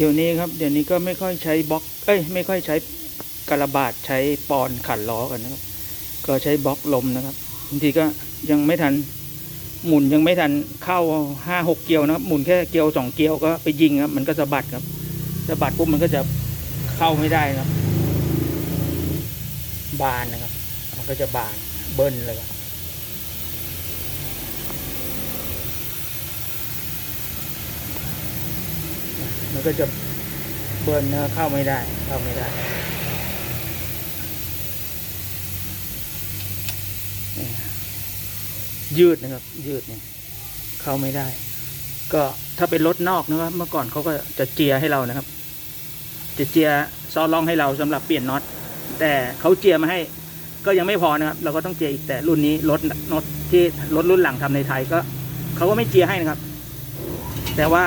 เดี๋ยวนี้ครับ เดี๋ยวนี้ก็ไม่ค่อยใช้บล็อก เอ้ย ไม่ค่อยใช้กระบาดใช้ปอนขันล้อกันนะครับ ก็ใช้บล็อกลมนะครับบางทีก็ยังไม่ทันหมุนยังไม่ทันเข้าห้าหกเกียวนะครับ หมุนแค่เกียวสองเกียวก็ไปยิงครับ มันก็สะบัดครับสะบัดปุ๊บมันก็จะเข้าไม่ได้ครับ บานนะครับ มันก็จะบานเบิ้ลเลยครับ มันก็จะเบิร์นนะเข้าไม่ได้ เข้าไม่ได้ยืดนะครับ ยืดเนี่ยเข้าไม่ได้ ก็ถ้าเป็นรถนอกนะครับเมื่อก่อนเขาก็จะเจียให้เรานะครับ จะเจียซอล่องให้เราสำหรับเปลี่ยนน็อตแต่เขาเจียมาให้ ก็ยังไม่พอนะครับ เราก็ต้องเจียอีกแต่รุ่นนี้รถน็อตที่รถรุ่นหลังทำในไทยก็เขาก็ไม่เจียให้นะครับ แต่ว่า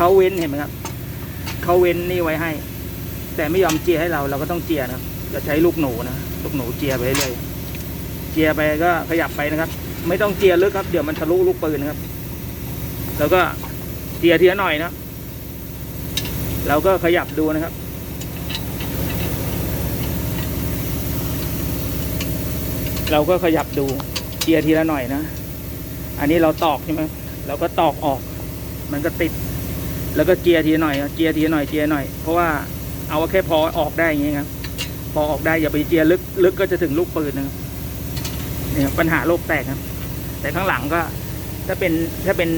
เขาเว้นเห็นไหมครับเขาเว้นนี่ไว้ให้ แต่ไม่ยอมเจียให้เราเราก็ต้องเจียนะครับ จะใช้ลูกหนูนะลูกหนูเจียไปเรื่อยเจียไปก็ขยับไปนะครับ ไม่ต้องเจียลึกครับ เดี๋ยวมันทะลุลูกปืนนะครับ แล้วก็เจียทีละหน่อยนะเราก็ขยับดูนะครับเราก็ขยับดูเจียทีละหน่อยนะ อันนี้เราตอกใช่ไหมเราก็ตอกออก มันก็ติด แล้วก็เจียร์ทีหน่อยเจียร์ทีหน่อยเจียร์หน่อยเพราะว่าเอาแค่พอออกได้อย่างงี้ยครับพอออกได้อย่าไปเจียลึกลึกก็จะถึงลูกปืนนะครับเนี่ยครับปัญหาโลกแตกครับ แต่ข้างหลังก็ ถ้าเป็นถ้าเป็น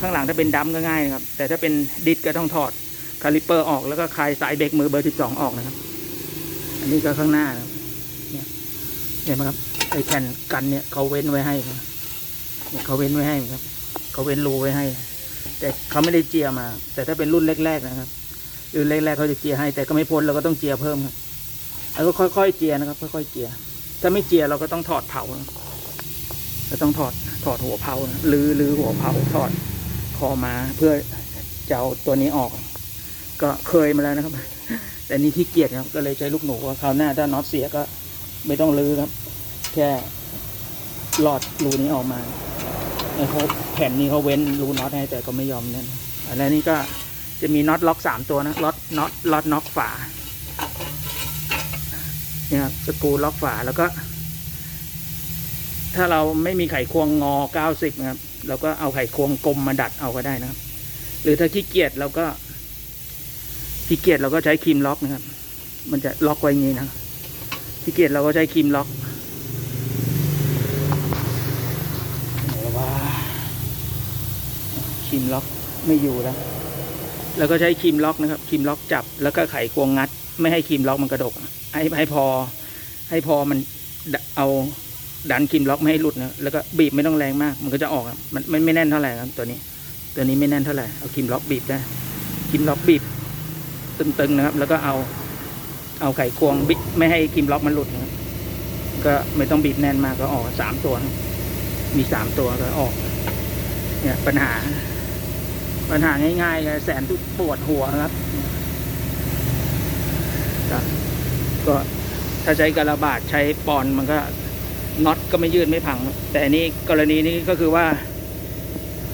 ข้างหลังถ้าเป็นดัมก็ง่ายนะครับ แต่ถ้าเป็นดิสก็ต้องถอดคาลิปเปอร์ออกแล้วก็คลายสายเบรกมือเบอร์สิบสองออกนะครับ อันนี้ก็ข้างหน้านะครับเนี่ยเห็นไหมครับไอ้แผ่นกันเนี่ยเขาเว้นไว้ให้ครับเขาเว้นไว้ให้ครับเขาเว้นรูไว้ให้ แต่เขาไม่ได้เจียมา แต่ถ้าเป็นรุ่นแรกๆนะครับรุ่นแรกๆเขาจะเจียให้ แต่ก็ไม่พ้นเราก็ต้องเจียเพิ่มครับแล้วก็ค่อยๆเจียนะครับ ค่อยๆเจีย ถ้าไม่เจียเราก็ต้องถอดเผานะเราต้องถอดถอดหัวเผานะลือลือหัวเผาถอดคอมาเพื่อจะเอาตัวนี้ออก ก็เคยมาแล้วนะครับ แต่นี่ที่เกียจครับก็เลยใช้ลูกหนูว่าคราวหน้าถ้าน็อตเสียก็ไม่ต้องลือครับ แค่หลอดรูนี้ออกมา เขาแผ่นนี้เขาเว้นรูน็อตให้แต่ก็ไม่ยอมเนี่ยอันนี้นี่ก็จะมีน็อตล็อกสามตัวนะล็อตน็อตล็อตน็อกฝาเนี่ยครับสกรูล็อกฝาแล้วก็ ถ้าเราไม่มีไขควงงอเก้าสิบนะครับเราก็เอาไขควงกลมมาดัดเอาก็ได้นะครับ หรือถ้าขี้เกียจเราก็ขี้เกียจเราก็ใช้ครีมล็อกนะครับ มันจะล็อกไว้อย่างนี้นะขี้เกียจเราก็ใช้ครีมล็อกไหนว่า ครีมล็อกไม่อยู่แล้ว แล้วก็ใช้ครีมล็อกนะครับครีมล็อกจับแล้วก็ไขควงงัด ไม่ให้ครีมล็อกมันกระดกให้ให้พอ ให้พอมันเอาดันครีมล็อกไม่ให้หลุดนะแล้วก็บีบไม่ต้องแรงมาก มันก็จะออกมันไม่ไม่แน่นเท่าไหร่ครับตัวนี้ ตัวนี้ไม่แน่นเท่าไหร่เอาครีมล็อกบีบได้ครีมล็อกบีบตึงๆนะครับ แล้วก็เอาเอาไขควงบิไม่ให้ครีมล็อกมันหลุดนะก็ไม่ต้องบีบแน่นมากก็ออกสามตัว มีสามตัวก็ออก เนี่ยปัญหา ปัญหาง่ายๆเลยแสนทุกปวดหัวครับก็ก็ถ้าใช้กระบาดใช้ปอนมันก็น็อตก็ไม่ยืดไม่พัง แต่นี้กรณีนี้ก็คือว่า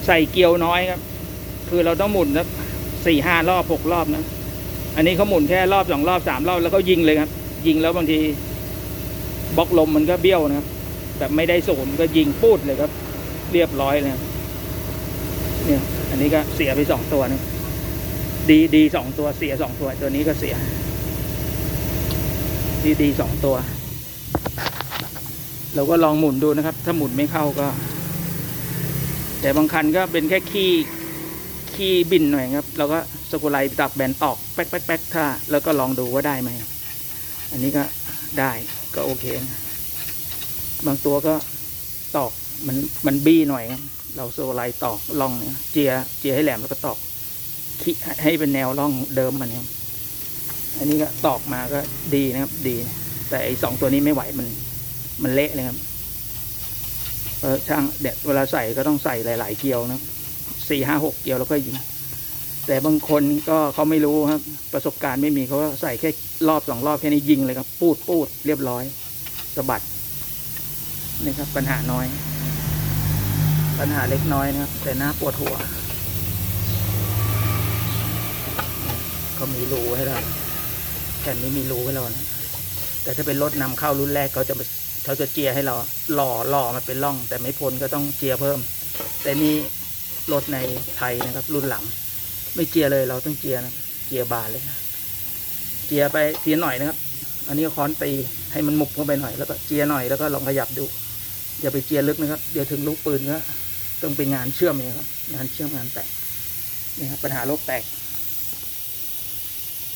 ใส่เกียวน้อยครับ คือเราต้องหมุนสักสี่ห้ารอบหกรอบนะ อันนี้เขาหมุนแค่รอบสองรอบสามรอบแล้วก็ยิงเลยครับ ยิงแล้วบางทีบล็อกลมมันก็เบี้ยวนะครับแบบไม่ได้ศูนย์ก็ยิงปูดเลยครับ เรียบร้อยเลยเนี่ย อันนี้ก็เสียไปสองตัวนะดีดีสองตัวเสียสองตัว ตัวนี้ก็เสีย ดีดีสองตัว เราก็ลองหมุนดูนะครับ ถ้าหมุนไม่เข้าก็ แต่บางคันก็เป็นแค่ขี้ขี้บินหน่อยครับ เราก็สกุไลตักแบนตอกแป๊กแป๊กแป๊กถ้า แล้วก็ลองดูว่าได้ไหมครับ อันนี้ก็ได้ก็โอเคนะบางตัวก็ตอกมันมันบี้หน่อยครับ เราสกุไลตอกล่องเนี่ยเจียเจียให้แหลมแล้วก็ตอกขี้ให้เป็นแนวร่องเดิมมันครับอันนี้ก็ตอกมาก็ดีนะครับ ดี แต่ไอสองตัวนี้ไม่ไหวมัน มันเละเลยครับเออช่างเด็กเวลาใส่ก็ต้องใส่หลาย ๆ เกลียวนะสี่ห้าหกเกลียวแล้วก็ยิง แต่บางคนก็เขาไม่รู้ครับ ประสบการณ์ไม่มีเขาก็ใส่แค่รอบสองรอบแค่นี้ยิงเลยครับ ปูดปูดเรียบร้อยสะบัดนี่ครับปัญหาน้อย ปัญหาเล็กน้อยนะครับ แต่หน่าปวดหัวเขามีรูให้เราแผ่นนี้มีรูให้เรานะแต่ถ้าเป็นรถนำเข้ารุ่นแรกเขาจะเขาจะเจียให้เราหล่อหล่อมันเป็นร่อง แต่ไม่พ้นก็ต้องเจียเพิ่ม แต่นี่รถในไทยนะครับ รุ่นหลัง ไม่เจียเลยเราต้องเจียนะเจียบานเลยนะเจียไปเทีละหน่อยนะครับ อันนี้ค้อนตีให้มันหมุบเข้าไปหน่อยแล้วก็เจียหน่อยแล้วก็ลองขยับดู อย่าไปเจียลึกนะครับ เดี๋ยวถึงลูกปืนก็ต้องเป็นงานเชื่อมเองครับ งานเชื่อมงานแตกนี่ครับปัญหาโลกแตก